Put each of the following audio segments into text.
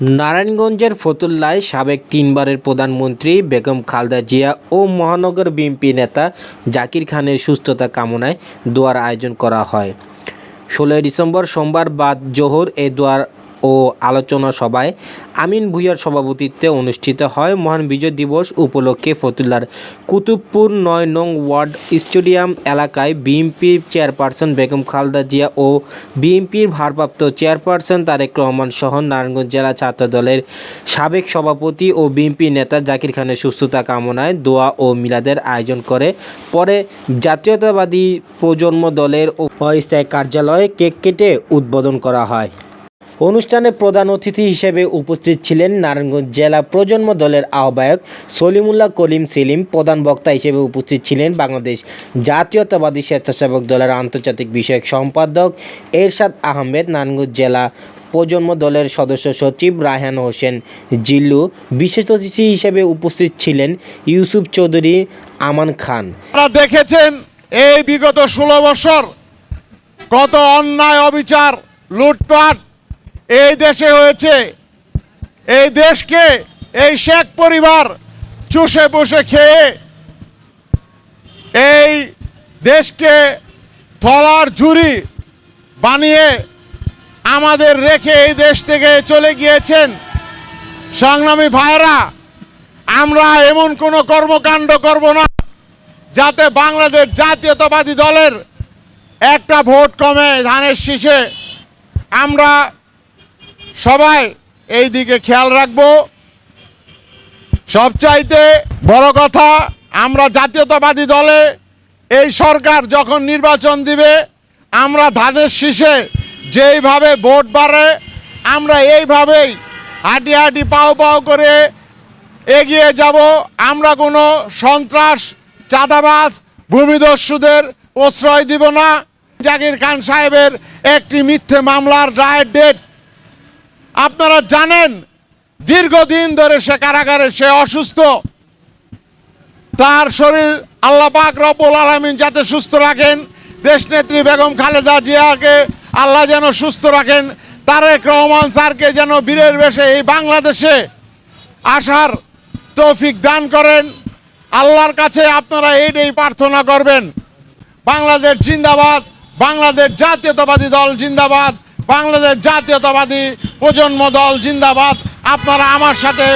নারায়ণগঞ্জের ফতুল্লায় সাবেক তিনবারের প্রধানমন্ত্রী বেগম খালদা জিয়া ও মহানগর বিএনপি নেতা জাকির খানের সুস্থতা কামনায় দোয়ার আয়োজন করা হয়। ষোলোই ডিসেম্বর সোমবার বাদ জোহর এ দোয়ার ও আলোচনা সভায় আমিন ভুইয়ার সভাপতিত্বে অনুষ্ঠিত হয় মহান বিজয় দিবস উপলক্ষে ফতুল্লার কুতুবপুর নয় নং ওয়ার্ড স্টেডিয়াম এলাকায় বিএনপির চেয়ারপারসন বেগম খালদা জিয়া ও বিএনপির ভারপ্রাপ্ত চেয়ারপারসন তারেক রহমান সহ নারায়ণগঞ্জ জেলা ছাত্র দলের সাবেক সভাপতি ও বিএনপি নেতা জাকির খানের সুস্থতা কামনায় দোয়া ও মিলাদের আয়োজন করে। পরে জাতীয়তাবাদী প্রজন্ম দলের অস্থায়ী কার্যালয়ে কেক কেটে উদ্বোধন করা হয়। অনুষ্ঠানে প্রধান অতিথি হিসেবে উপস্থিত ছিলেন নারায়ণগঞ্জ জেলা প্রজন্ম দলের আহ্বায়ক সলিমুল্লাহ কলিম সেলিম, প্রধান বক্তা হিসেবে উপস্থিত ছিলেন বাংলাদেশ জাতীয়তাবাদী স্বেচ্ছাসেবক দলের আন্তর্জাতিক বিষয়ক সম্পাদক এরশাদ আহমেদ, নারায়ণগঞ্জ জেলা প্রজন্ম দলের সদস্য সচিব রায়হান হোসেন জিল্লু, বিশেষ অতিথি হিসেবে উপস্থিত ছিলেন ইউসুফ চৌধুরী আমান খান। দেখেছেন এই বিগত ষোলো বছর কত অন্যায় অবিচার, লুটপাট এই দেশে হয়েছে, এই দেশকে, এই শেখ পরিবার চুষে বসে খেয়ে এই দেশকে থলার ঝুরি বানিয়ে আমাদের রেখে এই দেশ থেকে চলে গিয়েছেন। সংগ্রামী ভাইরা আমরা এমন কোনো কর্মকাণ্ড করব না, যাতে বাংলাদেশ জাতীয়তাবাদী দলের একটা ভোট কমে ধানের শীষে। আমরা সবাই এই দিকে খেয়াল রাখব। সবচাইতে বড় কথা, আমরা জাতীয়তাবাদী দলে এই সরকার যখন নির্বাচন দিবে, আমরা ধানের শীষে যেইভাবে ভোট বাড়ে, আমরা এইভাবেই হাঁটি হাঁটি পাও পাও করে এগিয়ে যাব। আমরা কোনো সন্ত্রাস, চাঁদাবাজ, ভূমিদস্যুদের প্রশ্রয় দিব না। জাকির খান সাহেবের একটি মিথ্যে মামলার রায়ের ডেট আপনারা জানেন, দীর্ঘদিন ধরে সে কারাগারে সে অসুস্থ। তার শরীর আল্লাহ পাক রব্বুল আলমিন যাতে সুস্থ রাখেন, দেশনেত্রী বেগম খালেদা জিয়াকে আল্লাহ যেন সুস্থ রাখেন, তারেক রহমান স্যারকে যেন বীরের বেশে এই বাংলাদেশে আসার তৌফিক দান করেন। আল্লাহর কাছে আপনারা এইটাই প্রার্থনা করবেন, বাংলাদেশ জিন্দাবাদ, বাংলাদেশ জাতীয়তাবাদী দল জিন্দাবাদ, বাংলাদেশ জাতীয়তাবাদী প্রজন্ম দল জিন্দাবাদ আপনারা আমার সাথে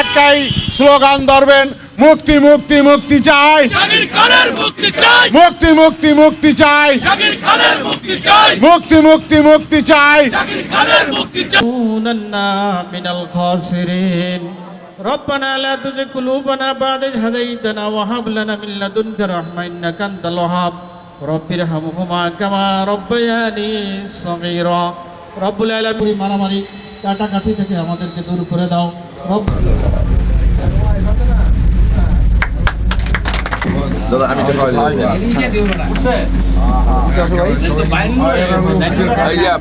একটাই স্লোগান ধরবেন মুক্তি মুক্তি মুক্তি চাই জাগির খানের মুক্তি চাই মুক্তি মুক্তি মুক্তি চাই জাগির খানের মুক্তি চাই মুক্তি মুক্তি মুক্তি চাই জাগির খানের মুক্তি চাই كوننا من الخاسرين ربنا لا تزغ قلوبنا بعد إذ هديتنا وهب لنا من لدنك رحمة إنك أنت الوهاب رب ارحمهما كما ربياني صغيرا রব্বুল আলমী মারামারি কাটাকাটি থেকে আমাদেরকে দূর করে দাও। রব ভাইয়া